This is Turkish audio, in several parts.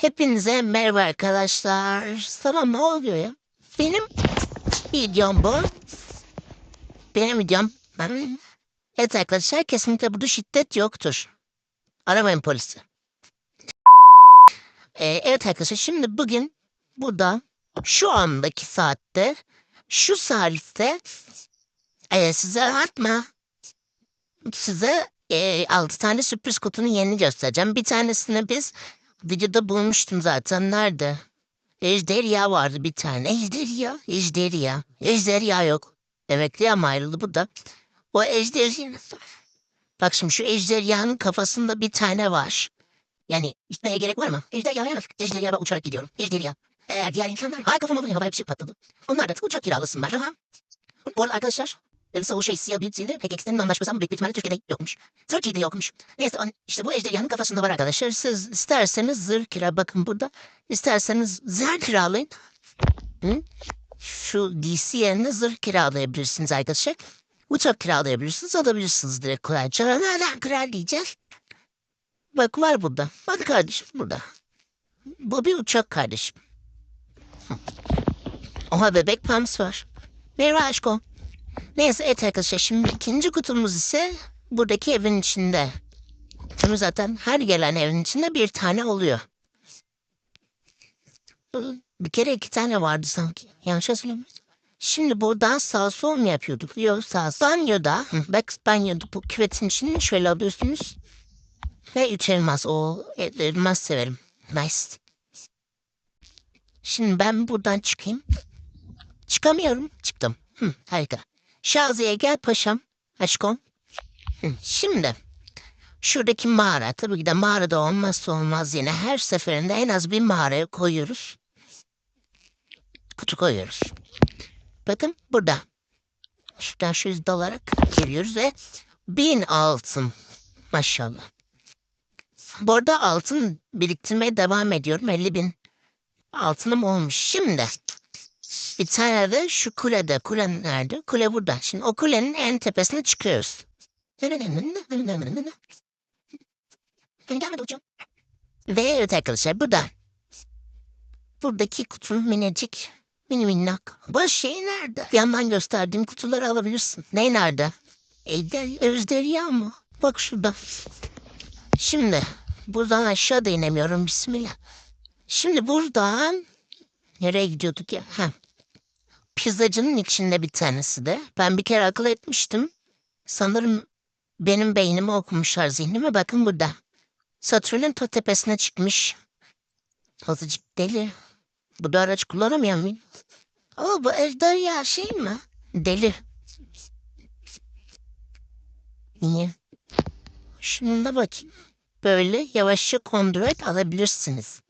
Hepinize merhaba arkadaşlar. Sana ne oluyor ya? Benim videom bu. Benim videom. Evet arkadaşlar kesinlikle burada şiddet yoktur. Aramayın polisi. Ee, evet arkadaşlar şimdi bugün burada şu andaki saatte şu saatte e, size atma size e, 6 tane sürpriz kutunun yerini göstereceğim. Bir tanesini biz videoda bulmuştum zaten. Nerede? Ejderha vardı bir tane. Ejderha, ejderha. Ejderha yok. Emekli ama ayrıldı bu da. O ejderha... Bak şimdi şu ejderhanın kafasında bir tane var. Yani gitmeye gerek var mı? Ejderhaya bak. Ejderhaya ben uçarak gidiyorum. Ejderha. Eğer diğer insanlar... Ay kafama böyle havaya bir şey patladı. Onlar da uçak kiralasınlar. Ha? Bu arada arkadaşlar O şey pek eksenin anlaşması ama büyük ihtimalle Türkiye'de yokmuş. Türkiye'de yokmuş. Neyse on- işte bu ejderhanın kafasında var arkadaşlar. Siz isterseniz zırh kira bakın burada. İsterseniz zırh kiralayın. Hı? Şu DC yerine zırh kiralayabilirsiniz arkadaşlar. Uçak kiralayabilirsiniz alabilirsiniz direkt kolayca. Nereden kiralayacağız? Bak var burada. Bak kardeşim burada. Bu bir uçak kardeşim. Oha bebek pams var. Merhaba aşkım. Neyse evet arkadaşlar şimdi ikinci kutumuz ise buradaki evin içinde. Şimdi zaten her gelen evin içinde bir tane oluyor. Bir kere iki tane vardı sanki. Yanlış hatırlamıyorum. Şimdi buradan sağ sol mu yapıyorduk? Yok sağ banyoda. Bak banyoda bu küvetin içini şöyle alıyorsunuz. Ve üç. O elmas severim. Nice. Şimdi ben buradan çıkayım. Çıkamıyorum. Çıktım. Hı, harika. Şaziye gel paşam. Aşkım. Hı, Şimdi şuradaki mağara tabii ki de mağarada olmazsa olmaz yine her seferinde en az bir mağaraya koyuyoruz. Kutu koyuyoruz. Bakın burada. Şuradan şu dalarak geliyoruz ve bin altın. Maşallah. Bu arada altın biriktirmeye devam ediyorum. 50 bin altınım olmuş. Şimdi bir şu kulede. Kule nerede? Kule burada. Şimdi o kulenin en tepesine çıkıyoruz. Gelmedi hocam. Ve evet arkadaşlar burada. Buradaki kutunun minicik mini minnak. Bu şey nerede? Yandan gösterdiğim kutuları alabilirsin. Ne nerede? Ejder, ejderha mı? Bak şurada. Şimdi buradan aşağı da inemiyorum. Bismillah. Şimdi buradan nereye gidiyorduk ya? Ha. Pizzacının içinde bir tanesi de. Ben bir kere akıl etmiştim. Sanırım benim beynimi okumuşlar zihnime. Bakın burada. Satürn'ün ta tepesine çıkmış. Azıcık deli. Bu da araç kullanamayan mıyım? Aa bu ejderha şey mi? Deli. Niye? Şunu da bakayım. Böyle yavaşça kontrol alabilirsiniz.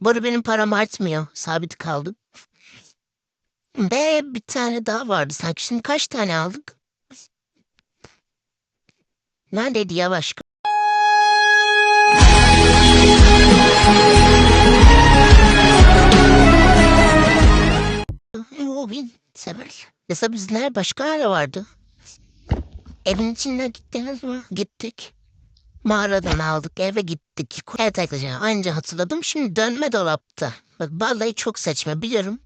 Bu benim param artmıyor. Sabit kaldı. Ve bir tane daha vardı sanki. Şimdi kaç tane aldık? Neredeydi ya başka? O bin sever. Mesela bizler başka ara vardı. Evin içinden gittiniz mi? Gittik. Mağaradan aldık eve gittik. Evet arkadaşlar anca hatırladım. Şimdi dönme dolapta. Bak vallahi çok saçma biliyorum.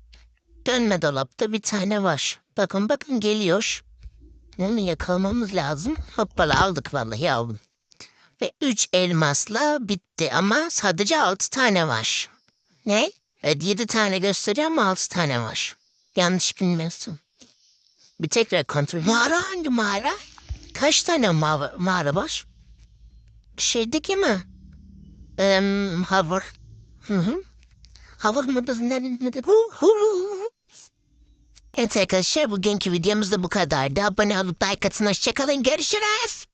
Dönme dolapta bir tane var. Bakın bakın geliyor. Onu yakalamamız lazım. Hoppala aldık vallahi aldım. Ve üç elmasla bitti ama sadece altı tane var. Ne? Evet yedi tane gösteriyor ama altı tane var. Yanlış bilmiyorsun. Bir tekrar kontrol. Mağara hangi mağara? Kaç tane mağara, mağara var? Şeydeki mi? Eee Havur. Hı hı. Havur mudur? Ne, nedir? Hu, hu, hu. Evet arkadaşlar bugünkü videomuz da bu kadardı. Abone olup like atın. Hoşçakalın. Görüşürüz.